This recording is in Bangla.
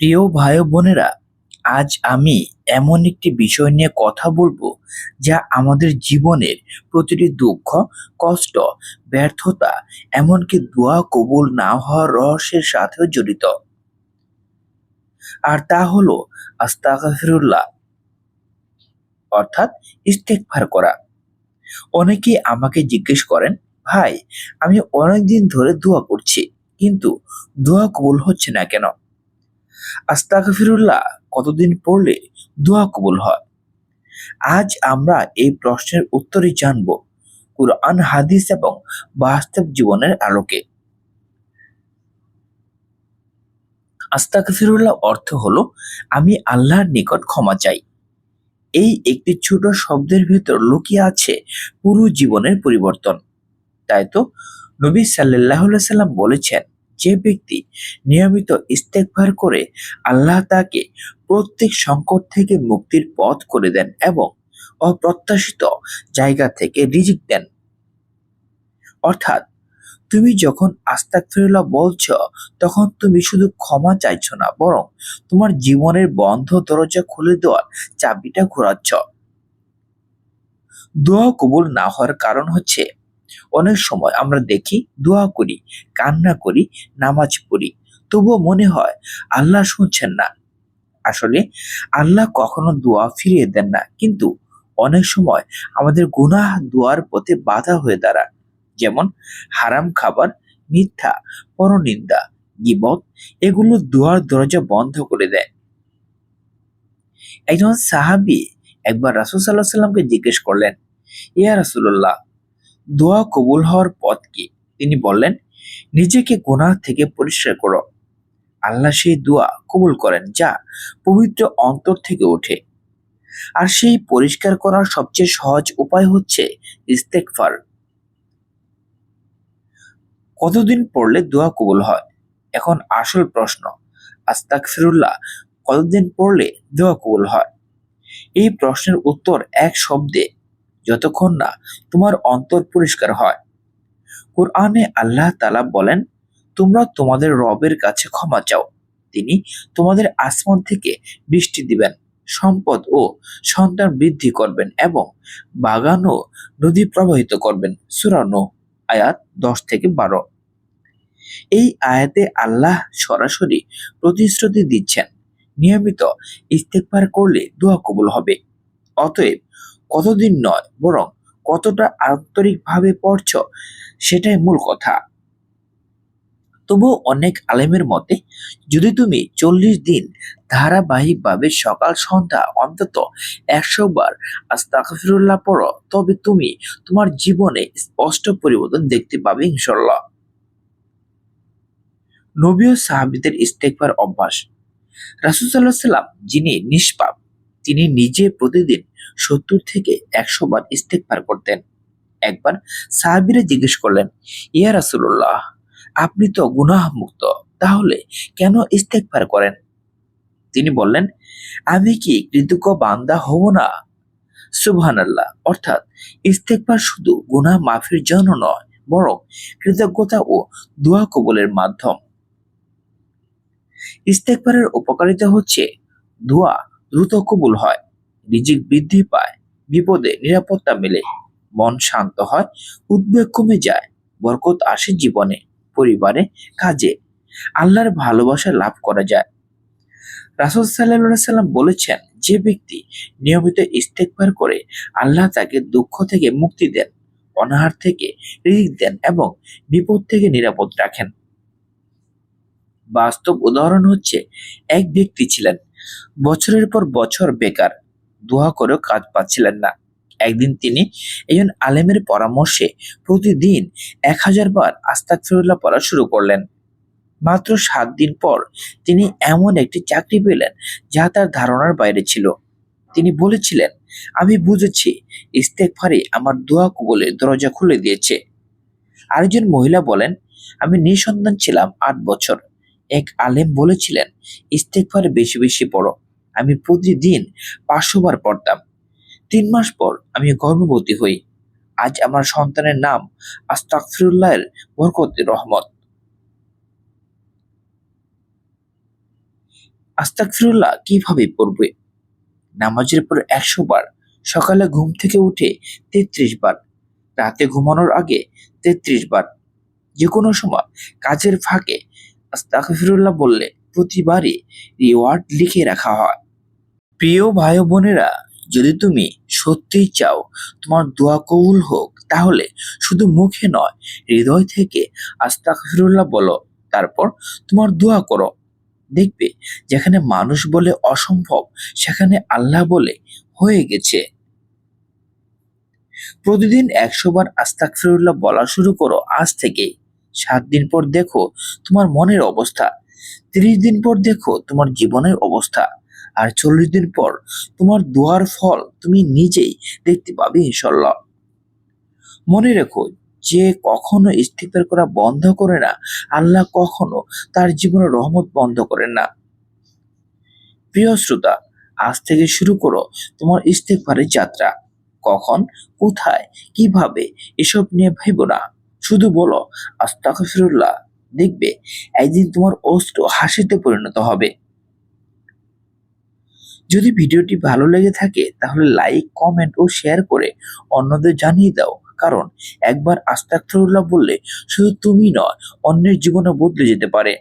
প্রিয় ভাই বোনেরা, আজ আমি এমন একটি বিষয় নিয়ে কথা বলব যা আমাদের জীবনের প্রতিটি দুঃখ, কষ্ট, ব্যর্থতা, এমনকি দোয়া কবুল না হওয়ার রহস্যের সাথেও জড়িত। আর তা হলো আস্তাগফিরুল্লাহ, অর্থাৎ ইস্তেগফার করা। অনেকেই আমাকে জিজ্ঞেস করেন, ভাই, আমি অনেকদিন ধরে দোয়া করছি, কিন্তু দোয়া কবুল হচ্ছে না কেন? আস্তাগফিরুল্লাহ, কতদিন পড়লে দোয়া কবুল হয়? আজ আমরা এই প্রশ্নের উত্তরই জানব কুরআন, হাদিস এবং বাস্তব জীবনের আলোকে। আস্তাগফিরুল্লাহ অর্থ হলো, আমি আল্লাহর নিকট ক্ষমা চাই। এই একটি ছোট শব্দের ভিতর লুকিয়ে আছে পুরো জীবনের পরিবর্তন। তাই তো নবী সাল্লাহ সাল্লাম বলেছেন যে ব্যক্তি নিয়মিত ইস্তেকভার করে আল্লাহ তাকে প্রত্যেক সংকট থেকে মুক্তির পথ করে দেন এবং অপ্রত্যাশিত জায়গা থেকে রিজিক দেন। অর্থাৎ তুমি যখন আস্তাকফিরুল্লাহ বলছ, তখন তুমি শুধু ক্ষমা চাইছ না, বরং তোমার জীবনের বন্ধ দরজা খুলে দেওয়ার চাবিটা ঘোরাচ্ছ। দোয়া কবুল না হওয়ার কারণ হচ্ছে অনেক সময় আমরা দেখি, দোয়া করি, কান্না করি, নামাজ পড়ি। তবুও মনে হয়, আল্লাহ শুনছেন না। আসলে আল্লাহ কখনো দোয়া ফিরিয়ে দেন না। কিন্তু অনেক সময় আমাদের গুনাহ দোয়ার পথে বাধা হয়ে দাঁড়ায়। যেমন হারাম খাবার, মিথ্যা, পরনিন্দা, গিবত, এগুলো দোয়ার দরজা বন্ধ করে দেয়। একজন সাহাবি একবার রাসুল সাল্লাহ সাল্লামকে জিজ্ঞেস করলেন, ইয়া রাসুল্লাহ দোয়া কবুল হওয়ার পথ কি? তিনি বললেন, নিজেকে গোনা থেকে পরিষ্কার করো। আল্লাহ সেই দোয়া কবুল করেন যা পবিত্র অন্তর থেকে ওঠে। আর সেই পরিষ্কার করার সবচেয়ে সহজ উপায় হচ্ছে ইস্তেকফার কতদিন পড়লে দোয়া কবুল হয়? এখন আসল প্রশ্ন আস্তাক ফিরুল্লাহ কতদিন পড়লে দোয়া কবুল হয়? এই প্রশ্নের উত্তর এক শব্দে যতক্ষণ না তোমার অন্তর পরিষ্কার হয়। কোরআনে আল্লাহ তালা বলেন, তোমরা তোমাদের রবের কাছে ক্ষমা চাও। তিনি তোমাদের আসমান থেকে বৃষ্টি দিবেন, সম্পদ ও সন্তান বৃদ্ধি করবেন এবং বাগান ও নদী প্রবাহিত করবেন। সুরানো আয়াত দশ থেকে বারো। এই আয়াতে আল্লাহ সরাসরি প্রতিশ্রুতি দিচ্ছেন। নিয়মিত ইস্তেকবার করলে দোয়া কবুল হবে। অতএব কতদিন নয়, বরং কতটা আন্তরিকভাবে পড়ছ সেটাই মূল কথা। তবুও অনেক আলেমের মতে, যদি তুমি চল্লিশ দিন ধারাবাহিকভাবে সকাল সন্ধ্যা অন্তত একশো বার আস্তাগফিরুল্লাহ পড়ো, তবে তুমি তোমার জীবনে স্পষ্ট পরিবর্তন দেখতে পাবে ইনশাল্লাহ নবী ও সাহাবিদের ইস্তেকবার অভ্যাস। রাসুল সাল্লাহ সাল্লাম যিনি নিষ্পাপ তিনি নিজে প্রতিদিন সত্তর থেকে একশো বার ইস্তেকবার করতেন। একবার সাহাবিরা জিজ্ঞেস করলেন, ইয়া রাসুল্লাহ আপনি তো গুনাহ মুক্ত তাহলে কেন ইস্তেকবার করেন? তিনি বললেন, আমি কি কৃতজ্ঞ বান্দা হব না? সুবহান আল্লাহ অর্থাৎ ইস্তেকবার শুধু গুনাহ মাফির জন্য নয়, বরং কৃতজ্ঞতা ও দোয়া কবলের মাধ্যম। ইস্তেকবারের উপকারিতা হচ্ছে দোয়া দ্রুত কবুল হয়। রিজিক বৃদ্ধি পায়। বিপদে নিরাপত্তা মেলে। মন শান্ত হয়। উদ্বেগ কমে যায়। বরকত আসে জীবনে, পরিবারে, কাজে। আল্লাহর ভালোবাসা লাভ করা যায়। রাসুল সাল্লাহ সাল্লাম বলেছেন, যে ব্যক্তি নিয়মিত ইস্তেকবার করে, আল্লাহ তাকে দুঃখ থেকে মুক্তি দেন, অনাহার থেকে রিজিক দেন এবং বিপদ থেকে নিরাপদ রাখেন। বাস্তব উদাহরণ হচ্ছে, এক ব্যক্তি ছিলেন বছরের পর বছর বেকার, দোয়া করেও কাজ পাচ্ছিলেন না। একদিন তিনি একজন আলেমের পরামর্শে প্রতিদিন এক হাজার বার আস্তাকফিরুল্লাহ পড়া শুরু করলেন। মাত্র সাত দিন পর তিনি এমন একটি চাকরি পেলেন যা তার ধারণার বাইরে ছিল। তিনি বলেছিলেন, আমি বুঝেছি ইস্তেকফারে আমার দোয়া কবলে দরজা খুলে দিয়েছে। আরেকজন মহিলা বলেন, আমি নিঃসন্তান ছিলাম আট বছর। এক আলেম বলেছিলেন ইস্তেকফারে বেশি বেশি পড়ো। আমি প্রতিদিন পাঁচশো বার পড়তাম। তিন মাস পর আমি গর্ভবতী হই। আজ আমার সন্তানের নাম আস্তাকফিরুল্লাহের বরকত রহমত। আস্তাকফিরুল্লাহ কীভাবে পড়বে? নামাজের পর একশো বার, সকালে ঘুম থেকে উঠে তেত্রিশ বার, রাতে ঘুমানোর আগে তেত্রিশ বার। যে কোনো সময় কাজের ফাঁকে আস্তাকফিরুল্লাহ বললে, প্রতিবারই রিওয়ার্ড লিখে রাখা হয়। প্রিয় ভাই বোনেরা, যদি তুমি সত্যিই চাও তোমার দোয়া কবুল হোক, তাহলে শুধু মুখে নয়, হৃদয় থেকে আস্তাকফিরুল্লাহ বলো, তারপর তোমার দোয়া করো। দেখবে যেখানে মানুষ বলে অসম্ভব, সেখানে আল্লাহ বলে হয়ে গেছে। প্রতিদিন একশো বার আস্তাকফিরুল্লাহ বলা শুরু করো আজ থেকেই। সাত দিন পর দেখো তোমার মনের অবস্থা। তিরিশ দিন পর দেখো তোমার জীবনের অবস্থা। আর চল্লিশ দিন পর তোমার দোয়ার ফল তুমি নিজেই দেখতে পাবে ইনশাল্লাহ মনে রেখো যে কখনো ইস্তিফার করা বন্ধ করে না, আল্লাহ কখনো তার জীবনে রহমত বন্ধ করেন না। প্রিয় শ্রোতা, আজ থেকে শুরু করো তোমার ইস্তেকবারের যাত্রা। কখন? কোথায়? কীভাবে? এসব নিয়ে ভাইব না। শুধু বলো আস্তাকফিরুল্লাহ দেখবে একদিন তোমার অস্ত্র হাসিতে পরিণত হবে। যদি ভিডিওটি ভালো লেগে থাকে, তাহলে লাইক কমেন্ট ও শেয়ার করে অন্যদের জানিয়ে দাও। কারণ একবার আস্তাকফিরুল্লাহ বললে শুধু তুমি নয়, অন্যের জীবনও বদলে যেতে পারে।